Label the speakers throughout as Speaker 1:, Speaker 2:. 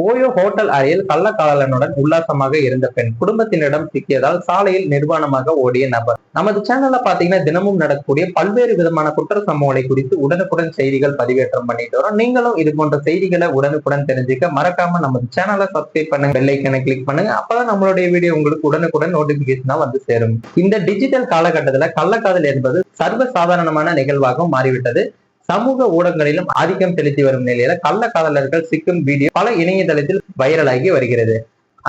Speaker 1: OYO hotel அறையில் கள்ளக்காதலனுடன் உல்லாசமாக இருந்த பெண் குடும்பத்தினரிடம் சிக்கியதால் சாலையில் நிர்வாணமாக ஓடிய நபர். நமது சேனல்ல பாத்தீங்கன்னா தினமும் நடக்கக்கூடிய பல்வேறு விதமான குற்ற சம்பவங்களை குறித்து உடனுக்குடன் செய்திகள் பதிவேற்றம் பண்ணிட்டு வரோம். நீங்களும் இது போன்ற செய்திகளை உடனுக்குடன் தெரிஞ்சுக்க மறக்காம நமது சேனலை சப்ஸ்கிரைப் பண்ணுங்க பெல்லைக்கனை கிளிக் பண்ணுங்க. அப்பதான் நம்மளுடைய வீடியோ உங்களுக்கு உடனுக்குடன் நோட்டிபிகேஷனா வந்து சேரும். இந்த டிஜிட்டல் காலகட்டத்துல கள்ளக்காதல் என்பது சர்வ சாதாரணமான நிகழ்வாக மாறிவிட்டது. சமூக ஊடகங்களிலும் ஆதிக்கம் செலுத்தி வரும் நிலையில கள்ளக்காதலர்கள் சிக்கும் வீடியோ பல இணையதளத்தில் வைரலாகி வருகிறது.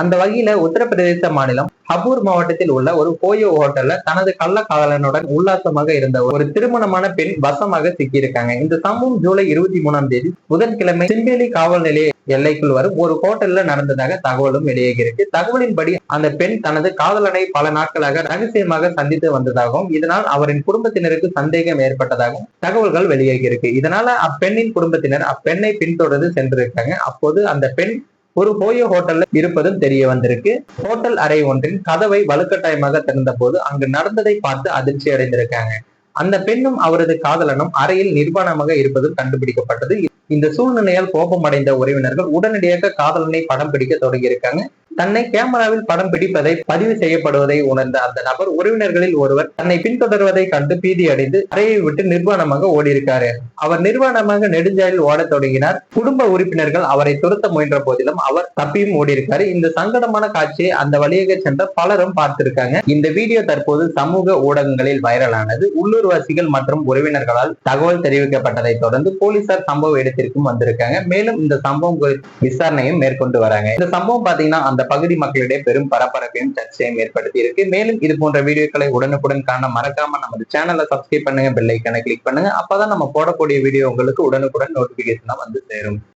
Speaker 1: அந்த வகையில உத்தரப்பிரதேச மாநிலம் ஹபூர் மாவட்டத்தில் உள்ள ஒரு கோயோ ஹோட்டல்ல தனது கள்ளக்காதலனுடன் உல்லாசமாக இருந்த ஒரு திருமணமான பெண் வசமாக சிக்கியிருக்காங்க. இந்த சம்பவம் ஜூலை இருபத்தி மூணாம் தேதி புதன்கிழமை சிம்பேலி காவல் நிலைய எல்லைக்குள் வரும் ஒரு ஹோட்டல்ல நடந்ததாக தகவலும் வெளியாகியிருக்கு. தகவலின்படி அந்த பெண் தனது காதலனை பல நாட்களாக ரகசியமாக சந்தித்து வந்ததாகவும் இதனால் அவரின் குடும்பத்தினருக்கு சந்தேகம் ஏற்பட்டதாகவும் தகவல்கள் வெளியாகியிருக்கு. இதனால அப்பெண்ணின் குடும்பத்தினர் அப்பெண்ணை பின்தொடர்ந்து சென்றிருக்காங்க. அப்போது அந்த பெண் ஒரு போய ஹோட்டல்ல இருப்பதும் தெரிய வந்திருக்கு. ஹோட்டல் அறை ஒன்றின் கதவை வலுக்கட்டாயமாக திறந்த போது அங்கு நடந்ததை பார்த்து அதிர்ச்சி அடைந்திருக்காங்க. அந்த பெண்ணும் அவரது காதலனும் அறையில் நிர்வாணமாக இருப்பதும் கண்டுபிடிக்கப்பட்டது. இந்த சூழ்நிலையால் கோபமடைந்த உறவினர்கள் உடனடியாக காதலனை படம் பிடிக்க தொடங்கியிருக்காங்க. தன்னை கேமராவில் படம் பிடிப்பதை பதிவு செய்யப்படுவதை உணர்ந்த அந்த நபர் உறவினர்களில் ஒருவர் தன்னை பின்தொடர்வதை கண்டு பீதி அடைந்து அறையை விட்டு நிர்வாணமாக ஓடியிருக்காரு. அவர் நிர்வாணமாக நெடுஞ்சாலில் ஓடத் தொடங்கினார். குடும்ப உறுப்பினர்கள் அவரை துரத்த முயன்ற போதிலும் அவர் தப்பியும் ஓடியிருக்காரு. இந்த சங்கடமான காட்சியை அந்த வழியாக சென்ற பலரும் பார்த்திருக்காங்க. இந்த வீடியோ தற்போது சமூக ஊடகங்களில் வைரலானது. உள்ளூர்வாசிகள் மற்றும் உறவினர்களால் தகவல் தெரிவிக்கப்பட்டதை தொடர்ந்து போலீசார் சம்பவ இடத்திற்கும் வந்திருக்காங்க. மேலும் இந்த சம்பவம் விசாரணையும் மேற்கொண்டு வராங்க. இந்த சம்பவம் பாத்தீங்கன்னா அந்த அந்த பகுதி மக்களிடையே பெரும் பரபரப்பையும் சர்ச்சையும் ஏற்படுத்தி இருக்கு. மேலும் இது போன்ற வீடியோக்களை உடனுக்குடன் காண மறக்காம நமது சேனலை சப்ஸ்கிரைப் பண்ணுங்க பெல் ஐக்கனை கிளிக் பண்ணுங்க. அப்பதான் நம்ம போடக்கூடிய வீடியோ உங்களுக்கு உடனுக்குடன் நோட்டிபிகேஷனா வந்து சேரும்.